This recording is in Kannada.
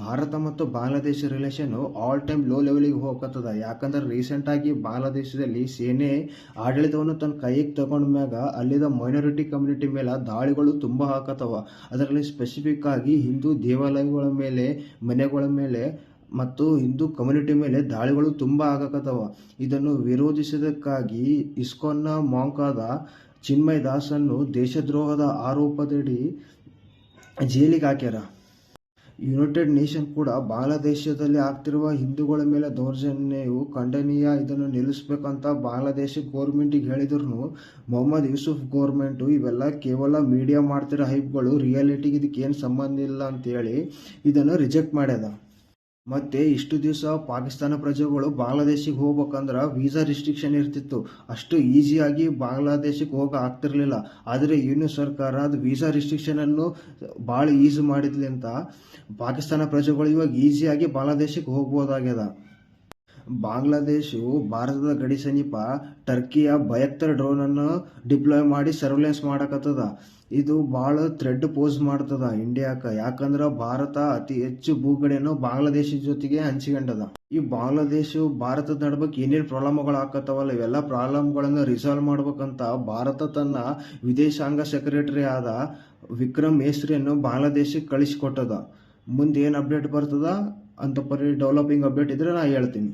ಭಾರತ ಮತ್ತು Bangladesh relation all time low ಲೆವೆಲಿಗೆ ಹೋಗತ್ತದ ಯಾಕಂದ್ರೆ ರೀಸೆಂಟ್ ಆಗಿ ಬಾಂಗ್ಲಾದೇಶದಲ್ಲಿ ಸೇನೆ ಆಡಳಿತವನ್ನು ತನ್ನ ಕೈಗೆ ತಗೊಂಡ ಮ್ಯಾಗ ಅಲ್ಲಿದ ಮೈನಾರಿಟಿ ಕಮ್ಯುನಿಟಿ ಮೇಲೆ ದಾಳಿಗಳು ತುಂಬ ಹಾಕತ್ತವ. ಅದರಲ್ಲಿ ಸ್ಪೆಸಿಫಿಕ್ ಆಗಿ ಹಿಂದೂ ದೇವಾಲಯಗಳ ಮೇಲೆ, ಮನೆಗಳ ಮೇಲೆ ಮತ್ತು ಹಿಂದೂ ಕಮ್ಯುನಿಟಿ ಮೇಲೆ ದಾಳಿಗಳು ತುಂಬ ಆಗಕತ್ತವ ಇದನ್ನು ವಿರೋಧಿಸೋದಕ್ಕಾಗಿ ಇಸ್ಕಾನ್ನ ಮಾಂಕಾದ ಚಿನ್ಮಯ್ ದಾಸನ್ನು ದೇಶದ್ರೋಹದ ಆರೋಪದಡಿ ಜೈಲಿಗೆ ಹಾಕ್ಯಾರ. ಯುನೈಟೆಡ್ ನೇಷನ್ ಕೂಡ ಬಾಂಗ್ಲಾದೇಶದಲ್ಲಿ ಆಗ್ತಿರುವ ಹಿಂದೂಗಳ ಮೇಲೆ ದೌರ್ಜನ್ಯವು ಖಂಡನೀಯ. ಇದನ್ನು ನಿಲ್ಲಿಸಬೇಕಂತ ಬಾಂಗ್ಲಾದೇಶ ಗೋರ್ಮೆಂಟಿಗೆ ಹೇಳಿದ್ರು ಮೊಹಮ್ಮದ್ ಯೂಸುಫ್ ಗೋರ್ಮೆಂಟು ಇವೆಲ್ಲ ಕೇವಲ ಮೀಡಿಯಾ ಮಾಡ್ತಿರೋ ಹೈಪ್ಗಳು ರಿಯಾಲಿಟಿಗೆ ಇದಕ್ಕೆ ಏನು ಸಂಬಂಧ ಇಲ್ಲ ಅಂತೇಳಿ ಇದನ್ನು ರಿಜೆಕ್ಟ್ ಮಾಡ್ಯದ. ಮತ್ತೆ ಇಷ್ಟು ದಿವಸ ಪಾಕಿಸ್ತಾನ ಪ್ರಜೆಗಳು ಬಾಂಗ್ಲಾದೇಶಿಗೆ ಹೋಗ್ಬೇಕಂದ್ರೆ ವೀಸಾ ರಿಸ್ಟ್ರಿಕ್ಷನ್ ಇರ್ತಿತ್ತು. ಅಷ್ಟು ಈಸಿಯಾಗಿ ಬಾಂಗ್ಲಾದೇಶಕ್ಕೆ ಹೋಗ ಆಗ್ತಿರ್ಲಿಲ್ಲ. ಆದರೆ ಇನ್ನು ಸರ್ಕಾರ ಅದು ವೀಸಾ ರಿಸ್ಟ್ರಿಕ್ಷನನ್ನು ಭಾಳ ಈಸಿ ಮಾಡಿದ್ಲಿಂತ ಪಾಕಿಸ್ತಾನ ಪ್ರಜೆಗಳು ಇವಾಗ ಈಸಿಯಾಗಿ ಬಾಂಗ್ಲಾದೇಶಕ್ಕೆ ಹೋಗ್ಬೋದಾಗ್ಯದ. ಬಾಂಗ್ಲಾದೇಶವು ಭಾರತದ ಗಡಿ ಸಮೀಪ ಟರ್ಕಿಯ ಭಯಕ್ತರ ಡ್ರೋನ್ ಅನ್ನು ಡಿಪ್ಲಾಯ್ ಮಾಡಿ ಸರ್ವೆಲೆನ್ಸ್ ಮಾಡಕತ್ತದ. ಇದು ಭಾಳ ಥ್ರೆಡ್ ಪೋಸ್ ಮಾಡ್ತದ ಇಂಡಿಯಾಕ. ಯಾಕಂದ್ರೆ ಭಾರತ ಅತಿ ಹೆಚ್ಚು ಭೂಗಡೆಯನ್ನು ಬಾಂಗ್ಲಾದೇಶ ಜೊತೆಗೆ ಹಂಚಿಕೊಂಡದ. ಈ ಬಾಂಗ್ಲಾದೇಶ ಭಾರತದ ನಡ್ಬೇಕು ಏನೇನು ಪ್ರಾಬ್ಲಮ್ಗಳು ಆಕತ್ತವಲ್ಲ, ಇವೆಲ್ಲ ಪ್ರಾಬ್ಲಮ್ಗಳನ್ನು ರಿಸಾಲ್ವ್ ಮಾಡ್ಬೇಕಂತ ಭಾರತ ತನ್ನ ವಿದೇಶಾಂಗ ಸೆಕ್ರೆಟರಿ ಆದ ವಿಕ್ರಮ್ ಮೇಸ್ರಿಯನ್ನು ಬಾಂಗ್ಲಾದೇಶಕ್ಕೆ ಕಳಿಸಿಕೊಟ್ಟದ. ಮುಂದೆ ಏನು ಅಪ್ಡೇಟ್ ಬರ್ತದ? ಅಂತ ಪರಿ ಡೆವಲಪಿಂಗ್ ಅಪ್ಡೇಟ್ ಇದ್ರೆ ನಾ ಹೇಳ್ತೀನಿ.